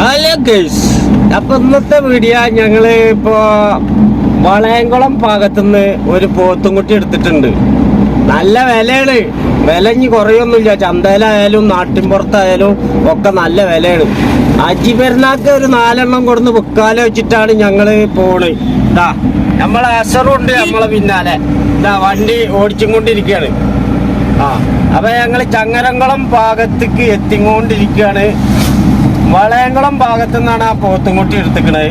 Guys അപ്പൊ ഇന്നത്തെ video ഞങ്ങൾ ഇപ്പോ വളയംകുളം ഭാഗത്തുനിന്ന് ഒരു പോത്തും പോത്തുംകുട്ടി എടുത്തിട്ടുണ്ട്. നല്ല വിലയാണ്. വില ഇനി കുറയൊന്നുമില്ല. ചന്തയിലായാലും നാട്ടിൻപുറത്തായാലും ഒക്കെ നല്ല വിലയാണ്. അജി പെരുന്നാക്ക് ഒരു നാലെണ്ണം കൊടുന്ന് വിൽക്കാലോ വെച്ചിട്ടാണ് ഞങ്ങൾ പോണ്. ഇതാ നമ്മളെ അസറുണ്ട് നമ്മളെ പിന്നാലെ. ഇതാ വണ്ടി ഓടിച്ചും കൊണ്ടിരിക്കുകയാണ് ആ അപ്പൊ ഞങ്ങൾ ചങ്ങരംകുളം ഭാഗത്തേക്ക് എത്തിക്കൊണ്ടിരിക്കുകയാണ് വളയംകുളം ഭാഗത്തു നിന്നാണ് ആ പോത്തുംകുട്ടി എടുത്തിക്കണത്.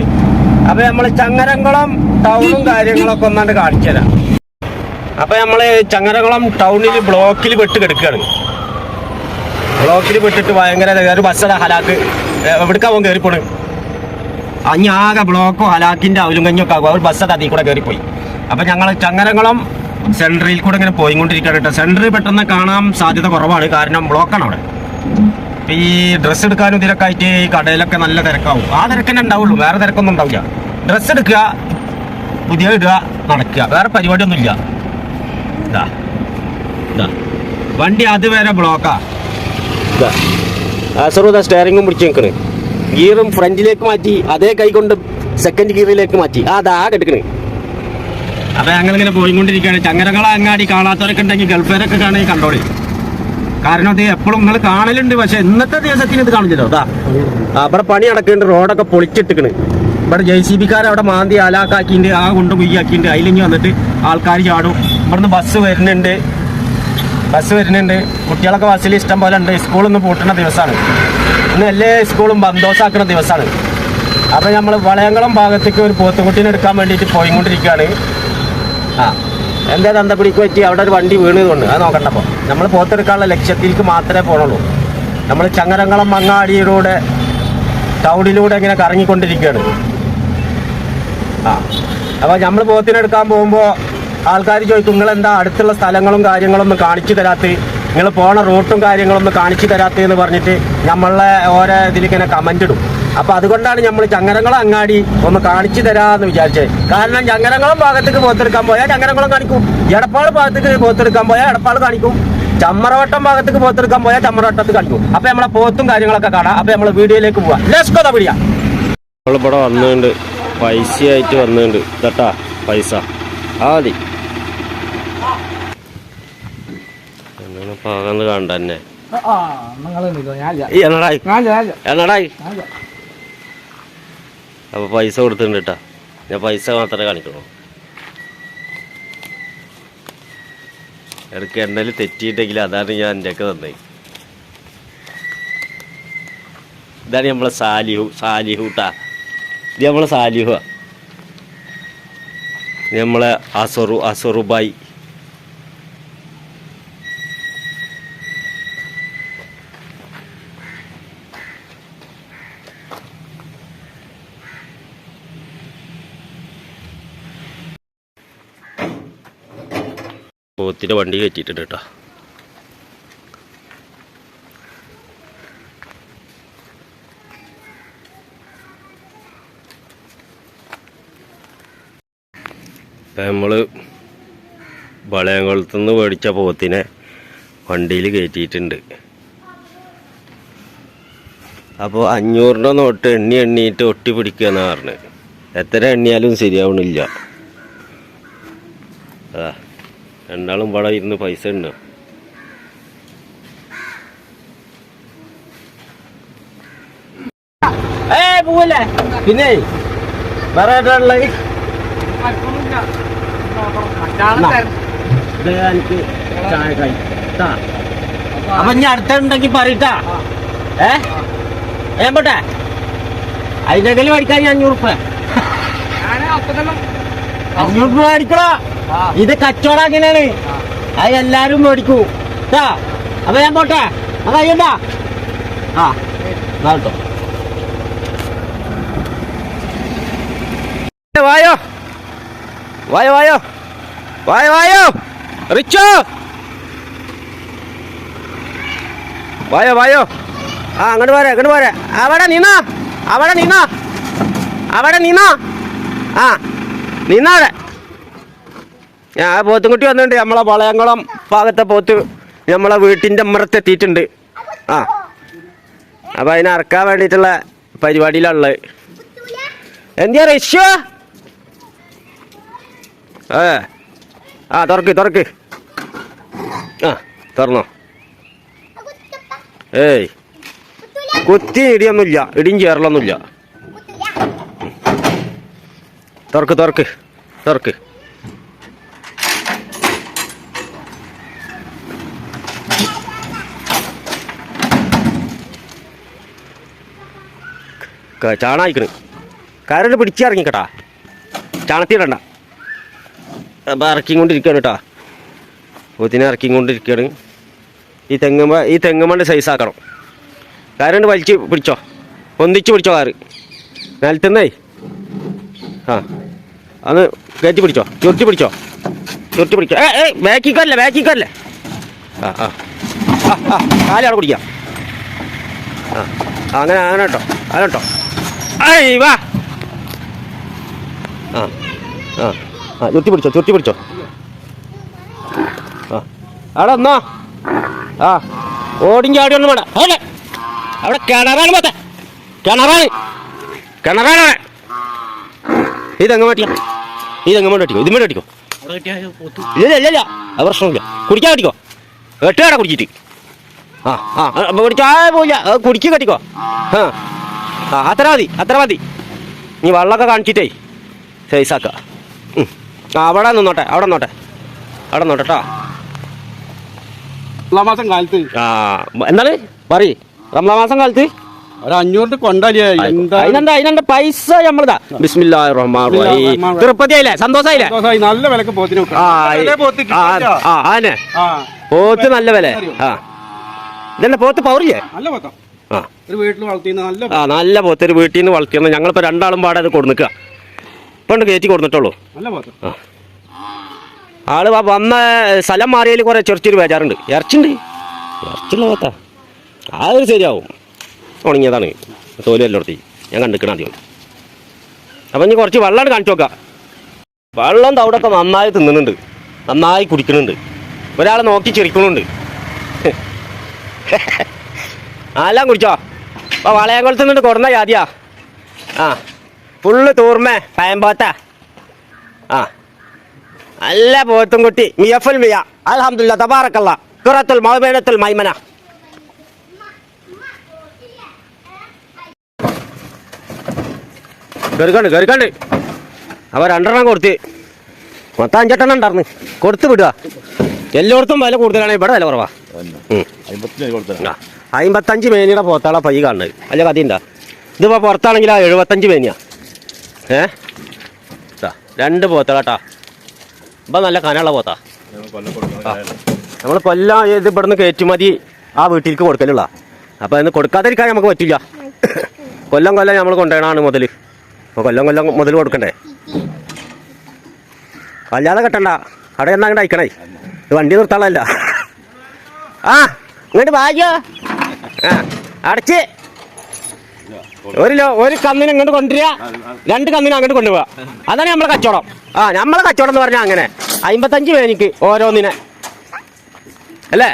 അപ്പൊ നമ്മൾ ചങ്ങരംകുളം ടൗണും കാര്യങ്ങളൊക്കെ ഒന്നാണ്ട് കാണിച്ചു തരാം. അപ്പൊ നമ്മൾ ചങ്ങരംകുളം ടൗണിൽ ബ്ലോക്കിൽ വെട്ട് കിടക്കുകയാണ് ബ്ലോക്കിൽ പെട്ടിട്ട് ഭയങ്കര ഒരു ബസ്സട ഹലാക്ക്. എവിടേക്കാ പോകാൻ കയറിപ്പോണ് ആകെ ബ്ലോക്കോ ഹലാക്കിന്റെ അവലും കഞ്ഞൊക്കെ ആകും. അവർ ബസ്സട അതിൽ കൂടെ കയറിപ്പോയി അപ്പൊ ഞങ്ങൾ ചങ്ങരംകുളം സെൻട്രയിൽ കൂടെ ഇങ്ങനെ പോയിക്കൊണ്ടിരിക്കുകയാണ് കേട്ടോ. സെൻട്രൽ പെട്ടെന്ന് കാണാൻ സാധ്യത കുറവാണ്. കാരണം ബ്ലോക്കാണ് അവിടെ. ഈ ഡ്രസ്സ് എടുക്കാനും തിരക്കായിട്ട് ഈ കടയിലൊക്കെ നല്ല തിരക്കാവും. ആ തിരക്കന്നെ ഉണ്ടാവുള്ളൂ. വേറെ തിരക്കൊന്നും ഉണ്ടാവില്ല. ഡ്രസ്സ് എടുക്കുക പുതിയ ഇടുക നടക്കുക. വേറെ പരിപാടിയൊന്നുമില്ല. ഇതാ ഇതാ വണ്ടി അതുവരെ ബ്ലോക്കാ ഇതാ ആസറുദ സ്റ്റയറിംഗും പിടിച്ച് നിൽക്കണ്. ഗിയറും ഫ്രണ്ടിലേക്ക് മാറ്റി അതേ കൈ കൊണ്ട് സെക്കൻഡ് ഗിയറിലേക്ക് മാറ്റി. അതാ കെടുക്കണേ അപ്പൊ ഞങ്ങൾ ഇങ്ങനെ പോയിക്കൊണ്ടിരിക്കുകയാണ്. ചങ്ങരകള അങ്ങാടി കാണാത്തവരൊക്കെ ഉണ്ടെങ്കിൽ ഗൾഫേരൊക്കെ കാണുകയും കണ്ടോളി. കാരണം ഇത് എപ്പോഴും നിങ്ങൾ കാണലുണ്ട് പക്ഷെ ഇന്നത്തെ ദിവസത്തിന് ഇത് കാണില്ലല്ലോ. അതാ അവിടെ പണി നടക്കുന്നുണ്ട് റോഡൊക്കെ പൊളിച്ചിട്ടിക്കണ് ഇവിടെ ജെ സി ബിക്കാർ അവിടെ മാന്തി അലാക്കാക്കിണ്ട് ആ കൊണ്ട് കുയ്യാക്കിണ്ട് അതിലിങ്ങി വന്നിട്ട് ആൾക്കാർ ചാടും. ഇവിടുന്ന് ബസ് വരുന്നുണ്ട്. ബസ് വരുന്നുണ്ട്. കുട്ടികളൊക്കെ ബസ്സിൽ ഇഷ്ടം പോലെ ഉണ്ട്. സ്കൂളൊന്ന് പൂട്ടുന്ന ദിവസമാണ്. ഇന്ന് എല്ലാ സ്കൂളും ബന്തോസാക്കുന്ന ദിവസമാണ്. അപ്പോൾ നമ്മൾ വളയംകുളം ഭാഗത്തേക്ക് ഒരു പോത്തുകുട്ടീനെ എടുക്കാൻ വേണ്ടിയിട്ട് പോയിക്കൊണ്ടിരിക്കുകയാണ്. ആ എന്താ തന്തപ്പിടിക്ക് പറ്റി? അവിടെ ഒരു വണ്ടി വീണതുകൊണ്ട്. അത് നോക്കണ്ടപ്പോൾ നമ്മൾ പോത്തെടുക്കാനുള്ള ലക്ഷ്യത്തിലേക്ക് മാത്രമേ പോകണുള്ളൂ നമ്മൾ ചങ്ങരംകുളം മങ്ങാടിയിലൂടെ ടൗണിലൂടെ ഇങ്ങനെ കറങ്ങിക്കൊണ്ടിരിക്കുകയാണ്. ആ. അപ്പോൾ നമ്മൾ പോത്തിനെടുക്കാൻ പോകുമ്പോൾ ആൾക്കാർ ചോദിക്കും നിങ്ങൾ എന്താ അടുത്തുള്ള സ്ഥലങ്ങളും കാര്യങ്ങളൊന്നും കാണിച്ചു തരാത്ത? നിങ്ങൾ പോണ റൂട്ടും കാര്യങ്ങളൊന്നും കാണിച്ചു തരാത്ത എന്ന് പറഞ്ഞിട്ട് നമ്മളെ ഓരോ ഇതിലിങ്ങനെ കമന്റ് ഇടും. അപ്പോൾ അതുകൊണ്ടാണ് നമ്മൾ ചങ്ങരങ്ങളും അങ്ങാടി ഒന്ന് കാണിച്ചു തരാമെന്ന് വിചാരിച്ചത്. കാരണം ചങ്ങരങ്ങളും ഭാഗത്തേക്ക് പോത്തെടുക്കാൻ പോയാൽ ചങ്ങരങ്ങളും കാണിക്കും. എടപ്പാൾ ഭാഗത്തേക്ക് പോത്തെടുക്കാൻ പോയാൽ എടപ്പാൾ കാണിക്കും. ചമ്മറവട്ടം ഭാഗത്തേക്ക് പോത്തെടുക്കാൻ പോയാൽ ചമ്മറവട്ടത്ത് കാണിക്കും. അപ്പോൾ നമ്മളെ പോത്തും കാര്യങ്ങളൊക്കെ കാണാം. അപ്പോൾ നമ്മളെ വീഡിയോയിലേക്ക് പോവാം. ലെസ്കോ തപിടിയാ നമ്മളിവിടെ വന്നുണ്ട് പൈസയായിട്ട് വന്നുണ്ട് ഇതട്ടാ പൈസ. ആ മതി പാകന്ന് കണ്ട തന്നെ. എന്നടായി എന്നടായി അപ്പൊ പൈസ കൊടുത്തിട്ടുണ്ട് കേട്ടാ ഞാൻ പൈസ മാത്രമേ കാണിക്കണോ ഇടയ്ക്ക് എണ്ണയിൽ തെറ്റിയിട്ടെങ്കിൽ അതാണ് ഞാൻ എന്റെ ഒക്കെ തന്നേ. ഇതാണ് നമ്മളെ സാലിഹു സാലിഹൂട്ടാ ഇത് നമ്മളെ സാലിഹുവാ. നമ്മളെ അസറു അസറുബായി. പോത്തിന്റെ വണ്ടി കയറ്റിയിട്ടുണ്ട് കേട്ടോ. നമ്മൾ വളയംകുളത്തു നിന്ന് മേടിച്ച പോത്തിനെ വണ്ടിയിൽ കയറ്റിയിട്ടുണ്ട്. അപ്പോൾ അഞ്ഞൂറിന്റെ നോട്ട് എണ്ണി എണ്ണിയിട്ട് ഒട്ടി പിടിക്കുകയെന്നാണ് പറഞ്ഞത്. എത്ര എണ്ണിയാലും ശരിയാവണില്ല. അതാ രണ്ടാളും ഇവിടെ ഇരുന്ന് പൈസ ഉണ്ട്. പിന്നെ വേറെ എനിക്ക് ചായ. അപ്പൊ ഇനി അടുത്തുണ്ടെങ്കിൽ പറയട്ടാ. ഏ? ഏൻ പോട്ടെ. അതിന്റെ കയ്യിൽ മേടിക്കാൻ അഞ്ഞൂറ് റുപ്യ. അഞ്ഞൂറ് രൂപ മേടിക്കണോ ഇത് കച്ചവടം അങ്ങനെയാണ്. അത് എല്ലാരും മേടിക്കൂ. കേട്ടാ അപ്പൊ ഞാൻ പോട്ടെ. അത് അയ്യണ്ടാ ആ വായോ. വായോ വായോ. വായോ വായോ. റിച്ചോ. വായോ വായോ. ആ അങ്ങോട്ട് പോരെ അങ്ങോട്ട് പോരെ. അവിടെ നിന്നോ. അവിടെ നിന്നോ. അവിടെ നിന്നോ. ആ നിന്നാടെ ഞാൻ പോത്തുംകുട്ടി വന്നിട്ടുണ്ട്. നമ്മളെ വളയംകുളം ഭാഗത്തെ പോത്ത് നമ്മളെ വീട്ടിന്റെ അമ്മറത്തെത്തിയിട്ടുണ്ട് ആ. അപ്പോൾ അതിനെ അറക്കാൻ വേണ്ടിയിട്ടുള്ള പരിപാടിയിലുള്ളത് എന്തിയാ റഷ്യ? ഏ. ആ തുറക്ക് തുറക്ക്. ആ തുറന്നോ. ഏയ്. കുത്തി ഇടിയൊന്നുമില്ല. ഇടിയും ചേറലൊന്നുമില്ല തുറക്ക് തുറക്ക് തുറക്ക്. ചാണായിക്കണ്. കരട് പിടിച്ചിറങ്ങിക്കട്ടാ. ചാണത്തിടണ്ട അപ്പം ഇറക്കിക്കൊണ്ടിരിക്കുകയാണ് കേട്ടാ ഒത്തിനെ ഇറക്കിക്കൊണ്ടിരിക്കുകയാണ് ഈ തെങ്ങുമ്പ ഈ തെങ്ങുമ്പണ്ട് സൈസ് ആക്കണം കരണ്ട് വലിച്ച് പിടിച്ചോ. ഒന്നിച്ച് പിടിച്ചോ കാറ്. നിലത്തുന്നേ. ആ. അന്ന് കയറ്റി പിടിച്ചോ. ചുരുട്ടി പിടിച്ചോ. ചുരുട്ടി പിടിച്ചോ. ഏ ഏ ബാക്കിക്കല്ലേ ബാക്കിക്കല്ലേ ആ ആ. ആ ആ. കാലവിടെ പിടിക്കാം. ആ, അങ്ങനെ അങ്ങനെ കേട്ടോ അങ്ങനെ കേട്ടോ ഐ വാ. ആ ആ ആ ചുരുട്ടി പിടിച്ചോ ചുരുട്ടി പിടിച്ചോ. ആ അവിടെ ഒന്നോ ആ ഓടിയും ചാടി ഒന്നും വേണ്ട അവിടെ അവിടെ കിണറാണ് പോത്തെ. കിണറാണ്. കിണറാണ് അവിടെ. ഈ തെങ്ങ് മാറ്റിയാ ഈ തെങ്ങ് വേണ്ടി അടിക്കോ. ഇതും അടിക്കോ ഇല്ല ഇല്ല ഇല്ല അത് പ്രശ്നമില്ല. കുടിക്കാൻ കട്ടിക്കോ എട്ടുകട കുടിച്ചിട്ട്. ആ ആ കുടിച്ചാ. പോയില്ല. കുടിക്ക് കട്ടിക്കോ. ആ ആ അത്ര മതി അത്ര മതി. നീ വെള്ളമൊക്കെ കാണിച്ചിട്ടേ. സൈസാക്ക ആ അവിടെ നിന്നോട്ടെ അവിടെ നിന്നോട്ടെ. അവിടെ നിന്നോട്ടെ കേട്ടോ എല്ലാ മാസം കാലത്ത്. ആ എന്താണ് പറയ്. റംലാ മാസം കാലത്ത്? ഒരു അഞ്ഞൂറ് കൊണ്ടല്ലേ? എന്താ? അതിനെന്താ അതിനെന്താ പൈസ നമ്മളിതാ. ബിസ്മില്ലാ റഹ്മാൻ റഹീം. റഹ്മാൻ റഹീം. തൃപ്പതിയായില്ലേ സന്തോഷായില്ലേ? സന്തോഷമായി. നല്ല വിലക്ക് പോത്തിന് വെക്കാം. ആ പോത്ത് ആനെ നല്ല വില. ആ. ഇതെന്നെ പോത്ത് പൗറില്ലേ? നല്ല പോത്താ. ആ നല്ല പോത്ത്. ഒരു വീട്ടിൽ നിന്ന് വളർത്തിയെന്ന് ഞങ്ങളിപ്പോൾ രണ്ടാളും പാടെ അത് കൊടുക്കുക ഇപ്പം കയറ്റി കൊടുത്തിട്ടുള്ളൂ ആൾ വന്ന സ്ഥലം മാറിയതിൽ കുറെ ചെറിച്ചൊരു ബേജാറുണ്ട്. ഇറച്ചിണ്ട്. ഇറച്ചുള്ള പോത്താ. ആ ഒരു ശരിയാവും. ഉണങ്ങിയതാണ്. തോലും എല്ലായിടത്തി ഞാൻ കണ്ടിക്കണം ആദ്യം. അപ്പം ഇനി കുറച്ച് വെള്ളമാണ് കാണിച്ചു നോക്കാം. വെള്ളം തവിടൊക്കെ നന്നായി തിന്നുന്നുണ്ട്. നന്നായി കുടിക്കുന്നുണ്ട് ഒരാളെ നോക്കി ചിരിക്കണുണ്ട്. എല്ലാം കുടിച്ചോ? അപ്പോൾ വളയംകുളത്ത് നിന്നിട്ട് കൊടുന്ന ജാതിയാ. ആ ഫുള്ള് തൂർമേ പയമ്പോത്ത. ആ നല്ല പോത്തും കുട്ടി മിയഫുൽ മിയ. അൽഹംദുലില്ലാ തബാറക്കല്ല. ഖുറത്തുൽ മൗബേനത്തുൽ മൈമന. കയറിക്കണ്ട് കയറിക്കണ്ട് അവ രണ്ടെണ്ണം കൊടുത്ത്. മൊത്തം അഞ്ചെട്ടെണ്ണം ഉണ്ടായിരുന്നു കൊടുത്ത് വിടുക. എല്ലായിടത്തും വില കൂടുതലാണ് ഇവിടെ വില കുറവാ. അമ്പത്തഞ്ച് മേനിയുടെ പോത്താളാ പൈ കാണുന്നത്. അല്ല കഥയുണ്ടാ? ഇതിപ്പോ പുറത്താണെങ്കിൽ ആ എഴുപത്തഞ്ച് മേനിയാ. ഏ? രണ്ട് പോത്താളാട്ടാ. ഇപ്പം നല്ല കനമുള്ള പോത്താ. നമ്മൾ കൊല്ലം ഇത് ഇവിടുന്ന് കയറ്റുമതി ആ വീട്ടിലേക്ക് കൊടുക്കലുള്ള. അപ്പം അതിന് കൊടുക്കാതിരിക്കാൻ നമുക്ക് പറ്റില്ല. കൊല്ലം കൊല്ലം നമ്മൾ കൊണ്ടുപോകണമാണ് മുതൽ അപ്പോൾ കൊല്ലം കൊല്ലം മുതൽ കൊടുക്കണ്ടേ? അല്ലാതെ കെട്ടണ്ട. അവിടെ എന്നാ അങ്ങോട്ട് അയക്കണേ. ഇത് വണ്ടി നിർത്താളല്ല ആ ഇങ്ങോട്ട് ഭാഗ്യോ ആ അടച്ച്. ഒരു ഒരു കന്നിനെ ഇങ്ങോട്ട് കൊണ്ടുവരിക. രണ്ട് കന്നിനെ അങ്ങോട്ട് കൊണ്ടുപോവുക. അതാണ് നമ്മളെ കച്ചവടം. ആ നമ്മളെ കച്ചവടം എന്ന് പറഞ്ഞാൽ അങ്ങനെ. അമ്പത്തഞ്ച് പേനിക്ക് ഓരോന്നിനെ. അല്ലേ?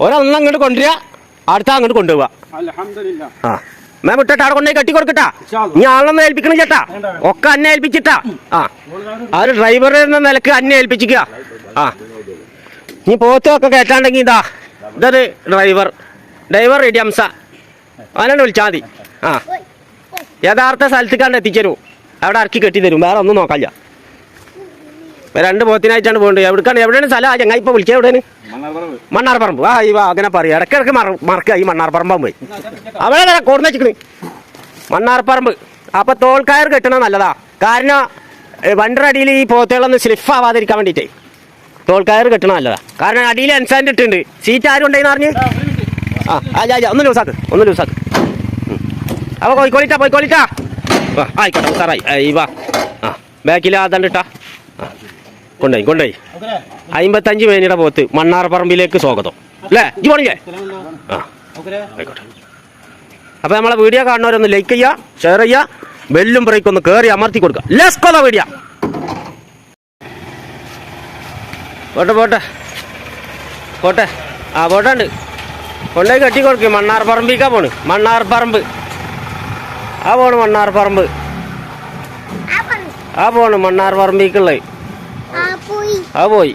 ഓരോന്നും അങ്ങോട്ട് കൊണ്ടുവരിക അടുത്ത അങ്ങോട്ട് കൊണ്ടുപോവുക. ആ. മേ വിട്ടിട്ട് അവിടെ കൊണ്ടുപോയി കെട്ടി കൊടുക്കട്ടാ. നീ ആളൊന്നും ഏൽപ്പിക്കണം ചേട്ടാ. ഒക്കെ അന്നെ ഏൽപ്പിച്ചിട്ടാ. ആ. ആ ഒരു ഡ്രൈവർ നിലയ്ക്ക് അന്നെ ഏൽപ്പിച്ചിക്കുക ആ. നീ പോത്തൊക്കെ കയറ്റാണ്ടെങ്കിൽ ഇതാ. ഇതൊരു ഡ്രൈവർ ഡ്രൈവർ റെഡി അംസ. അവനാണ് വിളിച്ചാൽ മതി. ആ. യഥാർത്ഥ സ്ഥലത്തേക്കാണ്ട് എത്തിച്ചേരും. അവിടെ ഇറക്കി കെട്ടി തരും. വേറെ ഒന്നും നോക്കാല്ല. രണ്ട് പോത്തിനായിട്ടാണ് പോകേണ്ടത്. എവിടേക്കാണ്? എവിടെയാണ് സ്ഥലം? ആ ചങ്ങായി ഇപ്പൊ വിളിക്കുക എവിടെയാണ്? മണ്ണാർപ്പറമ്പ് ആ ഈ അങ്ങനെ പറയാം. ഇടയ്ക്കിടയ്ക്ക് മറ മറക്കുക ഈ മണ്ണാർപ്പറമ്പാൻ പോയി. അവിടെ കൂടുന്ന വെച്ചിക്കണ്. മണ്ണാർപ്പറമ്പ് അപ്പൊ തോൽക്കയർ കെട്ടണ നല്ലതാ. കാരണം വണ്ടറടിയിൽ ഈ പോത്തുകളൊന്ന് സ്ലിഫ് ആവാതിരിക്കാൻ വേണ്ടിയിട്ടേ. തോൽക്കയർ കെട്ടണത് നല്ലതാ. കാരണം അടിയിൽ എൻസാൻഡ് ഇട്ടുണ്ട് സീറ്റ് ആരും ഉണ്ടെന്ന് പറഞ്ഞ്? ആ അല്ല ഒന്ന് ലൂസാക്ക്. ഒന്ന് ലൂസാക്ക്. അപ്പൊ പോയിക്കോളിട്ടാ പോയിക്കോളിട്ടാ വാ ആയിക്കോട്ടെ സാറായി. ഈ വാ. ആ ബാക്കിൽ അതാണ്ട് ഇട്ടാ. ആ കൊണ്ടുപോയി കൊണ്ടുപോയി. അമ്പത്തഞ്ച് മേനിയുടെ പോത്ത് മണ്ണാർപ്പറമ്പിലേക്ക് സ്വാഗതം. അല്ലേ? ഇജ് പോണില്ലേ? ആ ആയിക്കോട്ടെ. അപ്പൊ നമ്മളെ വീഡിയോ കാണുന്നവരൊന്ന് ലൈക്ക് ചെയ്യുക ഷെയർ ചെയ്യുക ബെല്ലും ബ്രേക്ക് ഒന്ന് കയറി അമർത്തി കൊടുക്കുക ലെസ്കോ വീഡിയോ പോട്ടെ പോട്ടെ. പോട്ടെ. ആ പോട്ടുണ്ട് കൊണ്ടുപോയി കെട്ടി കൊടുക്കും. മണ്ണാർ പറമ്പിക്കാ പോണ്. മണ്ണാർ പറമ്പ്. ആ പോണ് മണ്ണാർ പറമ്പ്. ആ പോണ് മണ്ണാർ പറമ്പിക്കുള്ളത്. ആ പോയി.